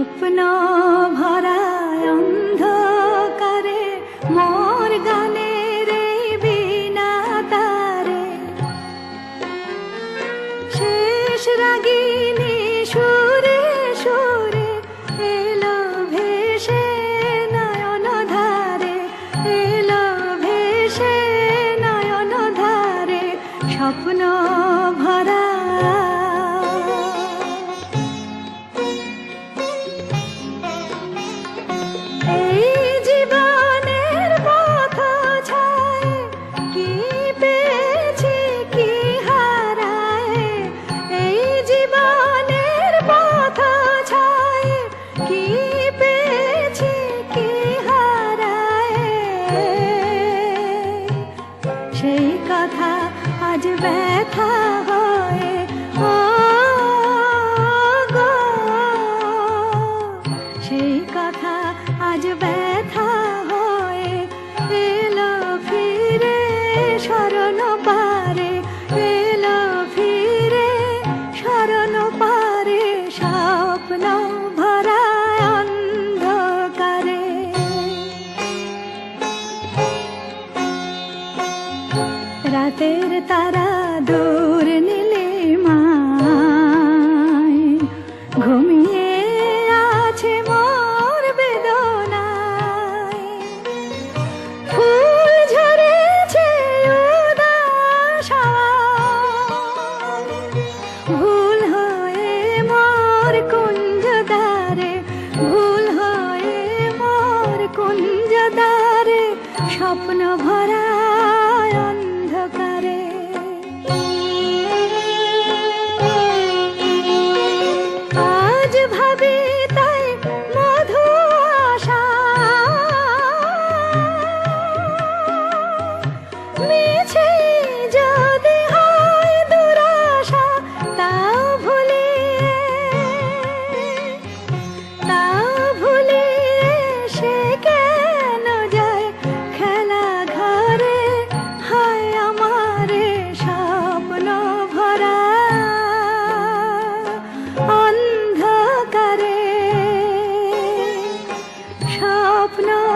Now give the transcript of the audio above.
স্বপ্ন ভরা অন্ধকারে, মোর গানের এই বিনা তারে। শেষ রাগিনী নয়ন ধারে নয়ন ধারে, স্বপ্ন ভরা আজ ব্যথা হয়ে। গো সেই কথা আজ ব্যথা হয়ে। এলো ফিরে, স্মরণ পারে। এলো ফিরে, স্মরণ পারে স্বপ্ন। রাতের তারা দূর নীলিমায় ঘুমিয়ে আছে মোর বেদনায়। ফুল ঝরেছে ভুল হয়ে মোর কুঞ্জ দ্বারে ভুল হয়ে মোর কুঞ্জ দ্বারে স্বপ্ন ভরা अपना